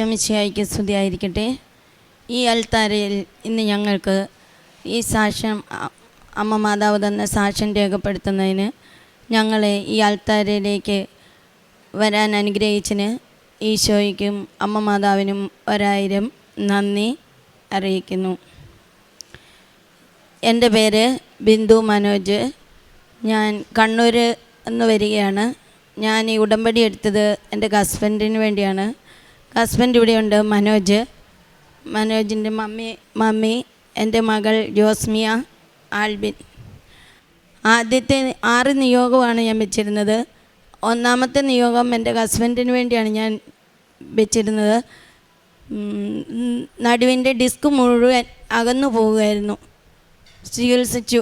ഈശോമിശിയായിക്ക് സ്തുതിയായിരിക്കട്ടെ. ഈ അൽത്താരയിൽ ഇന്ന് ഞങ്ങൾക്ക് ഈ സാക്ഷ്യം അമ്മ മാതാവ് തന്ന സാക്ഷ്യം രേഖപ്പെടുത്തുന്നതിന് ഞങ്ങളെ ഈ അൽത്താരയിലേക്ക് വരാൻ അനുഗ്രഹിച്ചതിന് ഈശോയ്ക്കും അമ്മ മാതാവിനും ഒരായിരം നന്ദി അറിയിക്കുന്നു. എന്റെ പേര് ബിന്ദു മനോജ്. ഞാൻ കണ്ണൂർ എന്ന് വരികയാണ്. ഞാൻ ഈ ഉടമ്പടി എടുത്തത് എന്റെ ഹസ്ബൻഡിന് വേണ്ടിയാണ്. ഹസ്ബൻഡ് ഇവിടെയുണ്ട് മനോജ്. മനോജിന്റെ മമ്മി മമ്മി എന്റെ മകൾ ജോസ്മിയ ആൽബിൻ. ആദ്യത്തെ ആറ് നിയോഗമാണ് ഞാൻ വെച്ചിരുന്നത്. ഒന്നാമത്തെ നിയോഗം എന്റെ ഹസ്ബൻഡിന് വേണ്ടിയാണ് ഞാൻ വെച്ചിരുന്നത്. നടുവിന്റെ ഡിസ്ക് മുഴുവൻ അകന്നു പോവുകയായിരുന്നു ചികിത്സിച്ചു.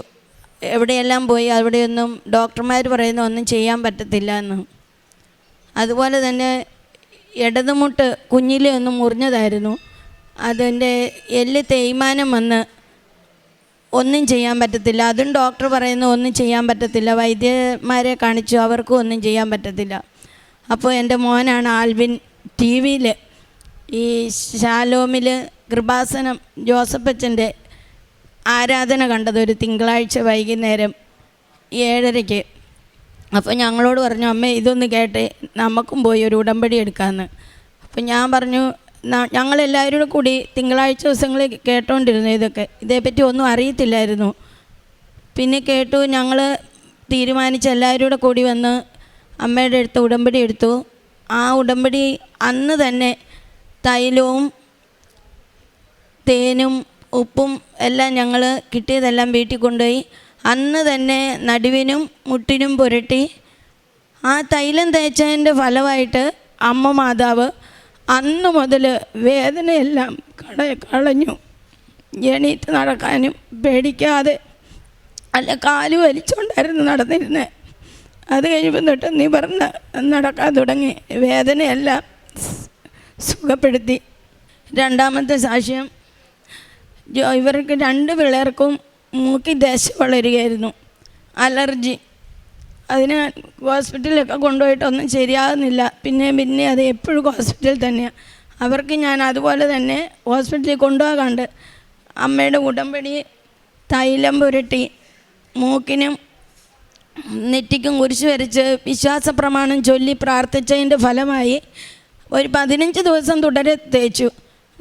എവിടെയെല്ലാം പോയി അവിടെയൊന്നും ഡോക്ടർമാർ പറയുന്ന ഒന്നും ചെയ്യാൻ പറ്റത്തില്ല എന്ന്. അതുപോലെ തന്നെ ഇടതുമുട്ട് കുഞ്ഞിലെ ഒന്ന് മുറിഞ്ഞതായിരുന്നു. അതിന്റെ എല്ല് തേയ്മാനം വന്ന് ഒന്നും ചെയ്യാൻ പറ്റത്തില്ല. അതും ഡോക്ടർ പറയുന്നു ഒന്നും ചെയ്യാൻ പറ്റത്തില്ല. വൈദ്യന്മാരെ കാണിച്ചു അവർക്കും ഒന്നും ചെയ്യാൻ പറ്റത്തില്ല. അപ്പോൾ എന്റെ മോനാണ് ആൽവിൻ ടി വിയിൽ ഈ ശാലോമിൽ കൃപാസനം ജോസഫച്ചന്റെ ആരാധന കണ്ടത് ഒരു തിങ്കളാഴ്ച വൈകുന്നേരം ഏഴരയ്ക്ക്. അപ്പോൾ ഞങ്ങളോട് പറഞ്ഞു അമ്മ ഇതൊന്ന് കേട്ടെ നമുക്കും പോയി ഒരു ഉടമ്പടി എടുക്കാമെന്ന് അപ്പം ഞാൻ പറഞ്ഞു "ന- ഞങ്ങളെല്ലാവരും കൂടി തിങ്കളാഴ്ച ദിവസങ്ങളിൽ കേട്ടോണ്ടിരുന്നു ഇതൊക്കെ. ഇതേപ്പറ്റി ഒന്നും അറിയത്തില്ലായിരുന്നു. പിന്നെ കേട്ടു ഞങ്ങൾ തീരുമാനിച്ച് എല്ലാവരും കൂടെ കൂടി വന്ന് അമ്മയുടെ അടുത്ത് ഉടമ്പടി എടുത്തു. ആ ഉടമ്പടി അന്ന് തന്നെ തൈലവും തേനും ഉപ്പും എല്ലാം ഞങ്ങൾ കിട്ടിയതെല്ലാം വീട്ടിൽ കൊണ്ടുപോയി. അന്ന് തന്നെ നടുവിനും മുട്ടിനും പുരട്ടി ആ തൈലം തേച്ചതിന്റെ ഫലമായിട്ട് അമ്മ മാതാവ് അന്ന് മുതൽ വേദനയെല്ലാം കട കളഞ്ഞു. എണീറ്റ് നടക്കാനും പേടിക്കാതെ അല്ല കാൽ വലിച്ചുകൊണ്ടായിരുന്നു നടന്നിരുന്നത് അത് കഴിയുമ്പോൾ തൊട്ട് നിവർന്ന് നടക്കാൻ തുടങ്ങി. വേദനയെല്ലാം സുഖപ്പെടുത്തി. രണ്ടാമത്തെ സാക്ഷ്യം ഇവർക്ക് രണ്ട് പിള്ളേർക്കും മൂക്കി ദേശം വളരുകയായിരുന്നു. അലർജി. അതിന് ഹോസ്പിറ്റലിലൊക്കെ കൊണ്ടുപോയിട്ടൊന്നും ശരിയാകുന്നില്ല. പിന്നെ പിന്നെ അത് എപ്പോഴും ഹോസ്പിറ്റലിൽ തന്നെയാണ് അവർക്ക് ഞാൻ അതുപോലെ തന്നെ ഹോസ്പിറ്റലിൽ കൊണ്ടുപോകാണ്ട് അമ്മയുടെ ഉടമ്പടി തൈലം പുരട്ടി മൂക്കിനും നെറ്റിക്കും കുരിശ് വരച്ച് വിശ്വാസ പ്രമാണം ചൊല്ലി പ്രാർത്ഥിച്ചതിന്റെ ഫലമായി ഒരു പതിനഞ്ച് ദിവസം തുടരെ തേച്ചു.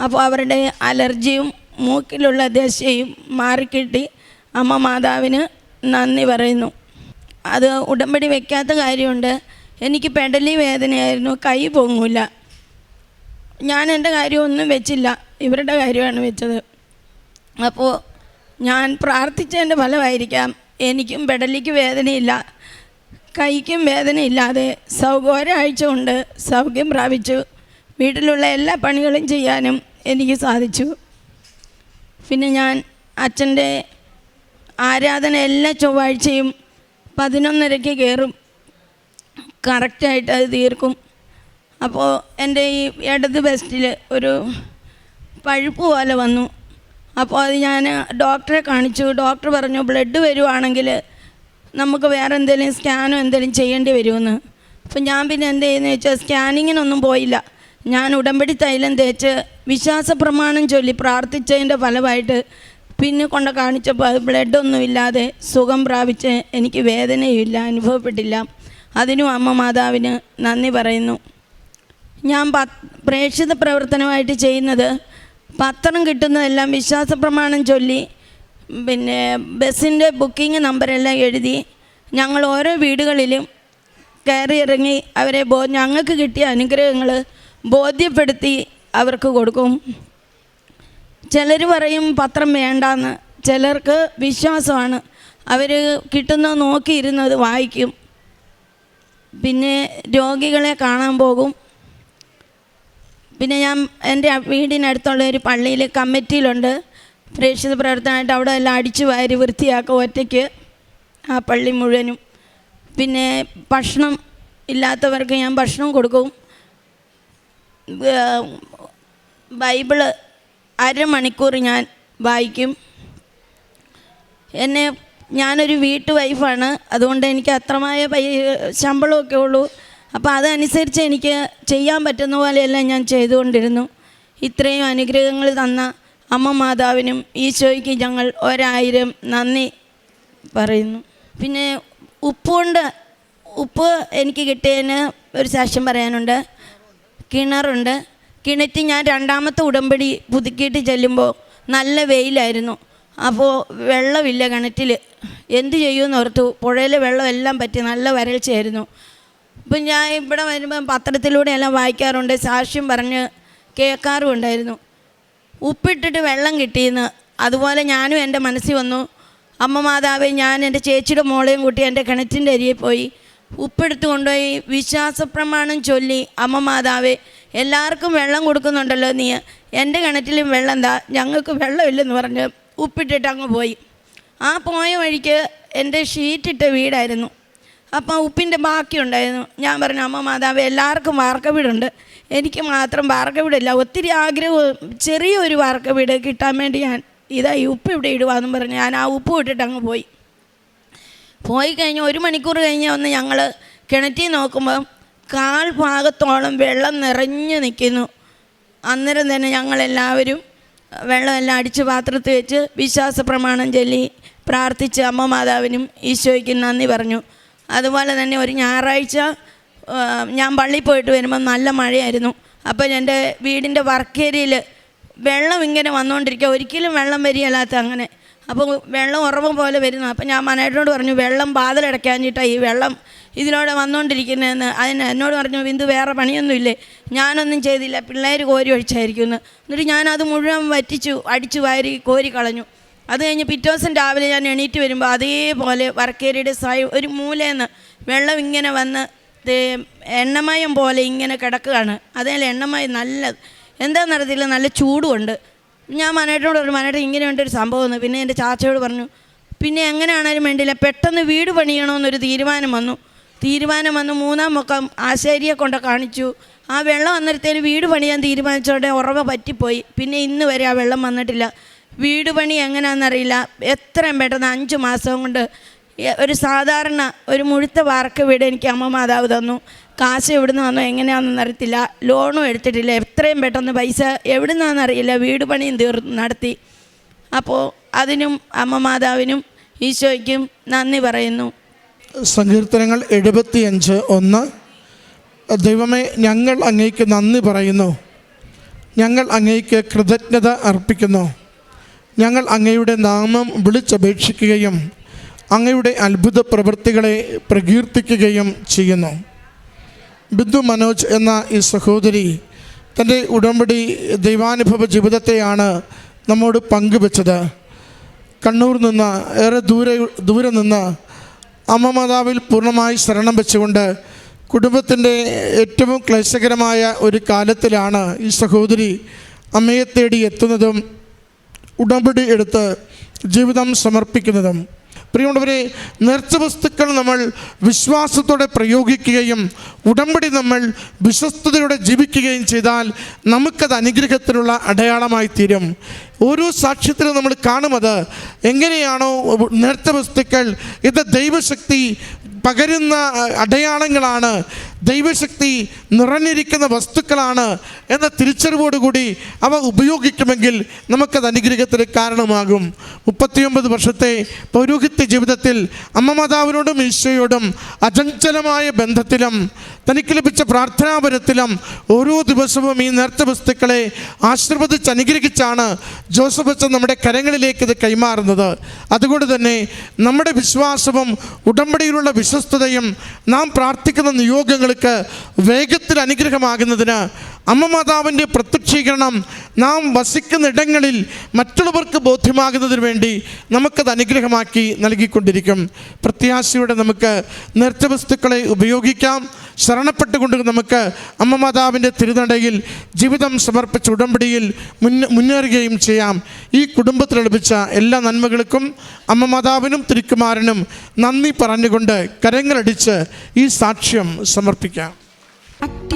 അപ്പോൾ അവരുടെ അലർജിയും മൂക്കിലുള്ള ദശയും മാറിക്കിട്ടി. അമ്മ മാതാവിന് നന്ദി പറയുന്നു. അത് ഉടമ്പടി വെക്കാത്ത കാര്യമുണ്ട്. എനിക്ക് പെടലി വേദനയായിരുന്നു. കൈ പൊങ്ങൂല. ഞാൻ എന്റെ കാര്യമൊന്നും വെച്ചില്ല. ഇവരുടെ കാര്യമാണ് വെച്ചത്. അപ്പോൾ ഞാൻ പ്രാർത്ഥിച്ചതിന്റെ ഫലമായിരിക്കാം. എനിക്കും പെടലിക്ക് വേദനയില്ല. കൈക്കും വേദനയില്ലാതെ സൗഖ്യം ഒരാഴ്ച കൊണ്ട് സൗഖ്യം പ്രാപിച്ചു. വീട്ടിലുള്ള എല്ലാ പണികളും ചെയ്യാനും എനിക്ക് സാധിച്ചു. പിന്നെ ഞാൻ അച്ഛന്റെ ആരാധന എല്ലാ ചൊവ്വാഴ്ചയും പതിനൊന്നരയ്ക്ക് കയറും. കറക്റ്റായിട്ട് അത് തീർക്കും. അപ്പോൾ എന്റെ ഈ ഇടത് ബെസ്റ്റിൽ ഒരു പഴുപ്പ് പോലെ വന്നു. അപ്പോൾ അത് ഞാൻ ഡോക്ടറെ കാണിച്ചു. ഡോക്ടർ പറഞ്ഞു ബ്ലഡ് വരുവാണെങ്കിൽ നമുക്ക് വേറെ എന്തെങ്കിലും സ്കാനോ എന്തെങ്കിലും ചെയ്യേണ്ടി വരുമെന്ന്. അപ്പം ഞാൻ പിന്നെ എന്ത് ചെയ്യുന്നത് വെച്ചാൽ സ്കാനിങ്ങിനൊന്നും പോയില്ല. ഞാൻ ഉടമ്പടി തൈലം തേച്ച് വിശ്വാസ പ്രമാണം ചൊല്ലി പ്രാർത്ഥിച്ചതിന്റെ ഫലമായിട്ട് പിന്നെ കൊണ്ട് കാണിച്ചപ്പോൾ അത് ബ്ലഡൊന്നും ഇല്ലാതെ സുഖം പ്രാപിച്ച് എനിക്ക് വേദനയില്ല അനുഭവപ്പെട്ടില്ല. അതിനും അമ്മ മാതാവിന് നന്ദി പറയുന്നു. ഞാൻ പത് പ്രേക്ഷിത പ്രവർത്തനമായിട്ട് ചെയ്യുന്നത് പത്രം കിട്ടുന്നതെല്ലാം വിശ്വാസ പ്രമാണം ചൊല്ലി പിന്നെ ബസ്സിന്റെ ബുക്കിംഗ് നമ്പരെല്ലാം എഴുതി ഞങ്ങൾ ഓരോ വീടുകളിലും കയറി ഇറങ്ങി അവരെ ബോ ഞങ്ങൾക്ക് കിട്ടിയ അനുഗ്രഹങ്ങൾ ബോധ്യപ്പെടുത്തി അവർക്ക് കൊടുക്കും. ചിലർ പറയും പത്രം വേണ്ടാന്ന്. ചിലർക്ക് വിശ്വാസമാണ്. അവർ കിട്ടുന്ന നോക്കിയിരുന്നത് വായിക്കും. പിന്നെ രോഗികളെ കാണാൻ പോകും. പിന്നെ ഞാൻ എന്റെ വീടിനടുത്തുള്ള ഒരു പള്ളിയിൽ കമ്മിറ്റിയിലുണ്ട്. പ്രേക്ഷിത പ്രവർത്തനമായിട്ട് അവിടെ എല്ലാം അടിച്ചു വാരി വൃത്തിയാക്കുക ഒറ്റയ്ക്ക്. ആ പള്ളി മുഴുവനും. പിന്നെ ഭക്ഷണം ഇല്ലാത്തവർക്ക് ഞാൻ ഭക്ഷണം കൊടുക്കും. ബൈബിൾ അരമണിക്കൂർ ഞാൻ വായിക്കും. എന്നെ ഞാനൊരു വീട്ടു വൈഫാണ്. അതുകൊണ്ട് എനിക്ക് അത്രമായ പൈ ശമ്പളമൊക്കെ ഉള്ളൂ. അപ്പോൾ അതനുസരിച്ച് എനിക്ക് ചെയ്യാൻ പറ്റുന്ന പോലെയെല്ലാം ഞാൻ ചെയ്തുകൊണ്ടിരുന്നു. ഇത്രയും അനുഗ്രഹങ്ങൾ തന്ന അമ്മ മാതാവിനും ഈശോയ്ക്ക് ഞങ്ങൾ ഒരായിരം നന്ദി പറയുന്നു. പിന്നെ ഉപ്പുകൊണ്ട് ഉപ്പ് എനിക്ക് കിട്ടിയതിന് ഒരു സാക്ഷ്യം പറയാനുണ്ട്. കിണറുണ്ട്. കിണറ്റിൽ ഞാൻ രണ്ടാമത്തെ ഉടമ്പടി പുതുക്കിയിട്ട് ചെല്ലുമ്പോൾ നല്ല വെയിലായിരുന്നു. അപ്പോൾ വെള്ളമില്ല കിണറ്റിൽ എന്ത് ചെയ്യുമെന്ന് ഓർത്തു. പുഴയിലെ വെള്ളമെല്ലാം പറ്റി നല്ല വരൾച്ചയായിരുന്നു. ഇപ്പം ഞാൻ ഇവിടെ വരുമ്പം പത്രത്തിലൂടെ എല്ലാം വായിക്കാറുണ്ട്. സാക്ഷ്യം പറഞ്ഞ് കേൾക്കാറും ഉണ്ടായിരുന്നു. ഉപ്പിട്ടിട്ട് വെള്ളം കിട്ടിയെന്ന്. അതുപോലെ ഞാനും എന്റെ മനസ്സിൽ വന്നു. അമ്മ മാതാവേ ഞാൻ എന്റെ ചേച്ചിയുടെ മോളെയും കൂട്ടി എന്റെ കിണറ്റിന്റെ അരിയെ പോയി. ഉപ്പെടുത്ത് കൊണ്ടുപോയി വിശ്വാസപ്രമാണം ചൊല്ലി. അമ്മ മാതാവേ എല്ലാവർക്കും വെള്ളം കൊടുക്കുന്നുണ്ടല്ലോ നീ. എന്റെ കിണറ്റിലും വെള്ളം എന്താ? ഞങ്ങൾക്ക് വെള്ളമില്ലെന്ന് പറഞ്ഞ് ഉപ്പിട്ടിട്ട് അങ്ങ് പോയി. ആ പോയ വഴിക്ക് എന്റെ ഷീറ്റിട്ട വീടായിരുന്നു. അപ്പം ഉപ്പിന്റെ ബാക്കി ഉണ്ടായിരുന്നു ഞാൻ പറഞ്ഞു അമ്മ മാതാവ് എല്ലാവർക്കും വാർക്ക വീടുണ്ട് എനിക്ക് മാത്രം വാർക്ക വീടില്ല ഒത്തിരി ആഗ്രഹവും ചെറിയൊരു വാർക്ക വീട് കിട്ടാൻ വേണ്ടി ഞാൻ ഇതാ ഈ ഉപ്പ് ഇവിടെ ഇടുവാന്നും പറഞ്ഞ് ഞാൻ ആ ഉപ്പ് ഇട്ടിട്ട് അങ്ങ് പോയി. പോയി കഴിഞ്ഞ് ഒരു മണിക്കൂർ കഴിഞ്ഞ് ഒന്ന് ഞങ്ങൾ കിണറ്റി നോക്കുമ്പം കാൽ ഭാഗത്തോളം വെള്ളം നിറഞ്ഞു നിൽക്കുന്നു. അന്നേരം തന്നെ ഞങ്ങളെല്ലാവരും വെള്ളമെല്ലാം അടിച്ച് പാത്രത്തിൽ വെച്ച് വിശ്വാസ പ്രമാണം ചൊല്ലി പ്രാർത്ഥിച്ച് അമ്മ മാതാവിനും ഈശോയ്ക്ക് നന്ദി പറഞ്ഞു. അതുപോലെ തന്നെ ഒരു ഞായറാഴ്ച ഞാൻ പള്ളിയിൽ പോയിട്ട് വരുമ്പോൾ നല്ല മഴയായിരുന്നു. അപ്പോൾ എന്റെ വീടിന്റെ വർക്ക് ഏരിയയിൽ വെള്ളം ഇങ്ങനെ വന്നുകൊണ്ടിരിക്കുക. ഒരിക്കലും വെള്ളം വരികയല്ലാത്ത അങ്ങനെ. അപ്പോൾ വെള്ളം ഉറവം പോലെ വരുന്നു. അപ്പം ഞാൻ മനേട്ടനോട് പറഞ്ഞു വെള്ളം ബാധലടയ്ക്കാഞ്ഞിട്ടാണ് ഈ വെള്ളം ഇതിലൂടെ വന്നുകൊണ്ടിരിക്കുന്നതെന്ന് അതിന് എന്നോട് പറഞ്ഞു ബിന്ദു വേറെ പണിയൊന്നുമില്ലേ? ഞാനൊന്നും ചെയ്തില്ല. പിള്ളേർ കോരി ഒഴിച്ചായിരിക്കും എന്ന് എന്നിട്ട് ഞാനത് മുഴുവൻ വറ്റിച്ചു അടിച്ചു വാരി കോരി കളഞ്ഞു. അത് കഴിഞ്ഞ് പിറ്റേ ദിവസം രാവിലെ ഞാൻ എണീറ്റ് വരുമ്പോൾ അതേപോലെ വർക്കേരിയുടെ സൈ ഒരു മൂലയെന്ന് വെള്ളം ഇങ്ങനെ വന്ന് എണ്ണമയം പോലെ ഇങ്ങനെ കിടക്കുകയാണ്. അതേപോലെ എണ്ണമയം നല്ല എന്താണെന്നറിയത്തില്ല നല്ല ചൂടുമുണ്ട്. ഞാൻ മനേട്ടനോട് പറഞ്ഞു മനേട്ടൻ ഇങ്ങനെ ഉണ്ടൊരു സംഭവം എന്ന്. പിന്നെ എന്റെ ചാച്ചയോട് പറഞ്ഞു പിന്നെ എങ്ങനെയാണേലും വേണ്ടിയില്ല പെട്ടെന്ന് വീട് പണിയണമെന്നൊരു തീരുമാനം വന്നു. തീരുമാനം വന്ന് മൂന്നാം മുക്കം ആശാരിയെ കൊണ്ട് കാണിച്ചു. ആ വെള്ളം വന്നിടത്തേന് വീട് പണിയാൻ തീരുമാനിച്ചോടെ ഉറവ പറ്റിപ്പോയി. പിന്നെ ഇന്ന് വരെ ആ വെള്ളം വന്നിട്ടില്ല. വീട് പണി എങ്ങനെയാണെന്നറിയില്ല എത്രയും പെട്ടെന്ന് അഞ്ച് മാസം കൊണ്ട് ഒരു സാധാരണ ഒരു മുഴുത്ത വാർക്ക വീട് എനിക്ക് അമ്മ മാതാവ് തന്നു. കാശ് എവിടുന്ന് വന്നോ എങ്ങനെയാണെന്ന് അറിയത്തില്ല. ലോണും എടുത്തിട്ടില്ല. എത്രയും പെട്ടെന്ന് പൈസ എവിടുന്നാണെന്ന് അറിയില്ല. വീട് പണിയും തീർന്നു നടത്തി. അപ്പോൾ അതിനും അമ്മ മാതാവിനും ഈശോയ്ക്കും നന്ദി പറയുന്നു. സങ്കീർത്തനങ്ങൾ എഴുപത്തിയഞ്ച് ഒന്ന്. ദൈവമേ ഞങ്ങൾ അങ്ങേക്ക് നന്ദി പറയുന്നു. ഞങ്ങൾ അങ്ങേക്ക് കൃതജ്ഞത അർപ്പിക്കുന്നു. ഞങ്ങൾ അങ്ങയുടെ നാമം വിളിച്ചപേക്ഷിക്കുകയും അങ്ങയുടെ അത്ഭുത പ്രവൃത്തികളെ പ്രകീർത്തിക്കുകയും ചെയ്യുന്നു. ബിന്ദു മനോജ് എന്ന ഈ സഹോദരി തന്റെ ഉടമ്പടി ദൈവാനുഭവ ജീവിതത്തെയാണ് നമ്മോട് പങ്കുവെച്ചത്. കണ്ണൂർ നിന്ന് ഏറെ ദൂരെ ദൂരെ നിന്ന് അമ്മ മാതാവിൽ പൂർണമായി ശരണം വെച്ചുകൊണ്ട് കുടുംബത്തിന്റെ ഏറ്റവും ക്ലേശകരമായ ഒരു കാലത്തിലാണ് ഈ സഹോദരി അമ്മയെ തേടി എത്തുന്നതും ഉടമ്പടി എടുത്ത് ജീവിതം സമർപ്പിക്കുന്നതും. പ്രിയമുള്ളവരെ നേർച്ച വസ്തുക്കൾ നമ്മൾ വിശ്വാസത്തോടെ പ്രയോഗിക്കുകയും ഉടമ്പടി നമ്മൾ വിശ്വസ്തയോടെ ജീവിക്കുകയും ചെയ്താൽ നമുക്കത് അനുഗ്രഹത്തിനുള്ള അടയാളമായി തീരും. ഓരോ സാക്ഷ്യത്തിലും നമ്മൾ കാണുമത് എങ്ങനെയാണോ നേർത്ത വസ്തുക്കൾ ഇത് ദൈവശക്തി പകരുന്ന അടയാളങ്ങളാണ്. ദൈവശക്തി നിറഞ്ഞിരിക്കുന്ന വസ്തുക്കളാണ് എന്ന തിരിച്ചറിവോടുകൂടി അവ ഉപയോഗിക്കുമെങ്കിൽ നമുക്കത് അനുഗ്രഹത്തിന് കാരണമാകും. മുപ്പത്തിയൊമ്പത് വർഷത്തെ പൗരോഹിത്യ ജീവിതത്തിൽ അമ്മമാതാവിനോടും ഈശോയോടും അചഞ്ചലമായ ബന്ധത്തിലും തനിക്ക് ലഭിച്ച പ്രാർത്ഥനാപരത്തിലും ഓരോ ദിവസവും ഈ നേർച്ച വസ്തുക്കളെ ആശീർവദിച്ച് അനുഗ്രഹിച്ചാണ് ജോസഫ് അച്ഛൻ നമ്മുടെ കരങ്ങളിലേക്ക് ഇത് കൈമാറുന്നത്. അതുകൊണ്ട് തന്നെ നമ്മുടെ വിശ്വാസവും ഉടമ്പടിയിലുള്ള വിശ്വസ്തതയും നാം പ്രാർത്ഥിക്കുന്ന നിയോഗങ്ങൾക്ക് വേഗത്തിൽ അനുഗ്രഹമാകുന്നതിന് അമ്മ മാതാവിന്റെ പ്രത്യക്ഷീകരണം നാം വസിക്കുന്ന ഇടങ്ങളിൽ മറ്റുള്ളവർക്ക് ബോധ്യമാകുന്നതിന് വേണ്ടി നമുക്കത് അനുഗ്രഹമാക്കി നൽകിക്കൊണ്ടിരിക്കും. പ്രത്യാശയുടെ നമുക്ക് നേർച്ച വസ്തുക്കളെ ഉപയോഗിക്കാം. ശരണപ്പെട്ടുകൊണ്ട് നമുക്ക് അമ്മ മാതാവിന്റെ തിരുനടയിൽ ജീവിതം സമർപ്പിച്ച ഉടമ്പടിയിൽ മുന്ന മുന്നേറുകയും ചെയ്യാം. ഈ കുടുംബത്തിൽ ലഭിച്ച എല്ലാ നന്മകൾക്കും അമ്മ മാതാവിനും തിരുക്കുമാരനും നന്ദി പറഞ്ഞുകൊണ്ട് കരങ്ങളടിച്ച് ഈ സാക്ഷ്യം സമർപ്പിക്കാം.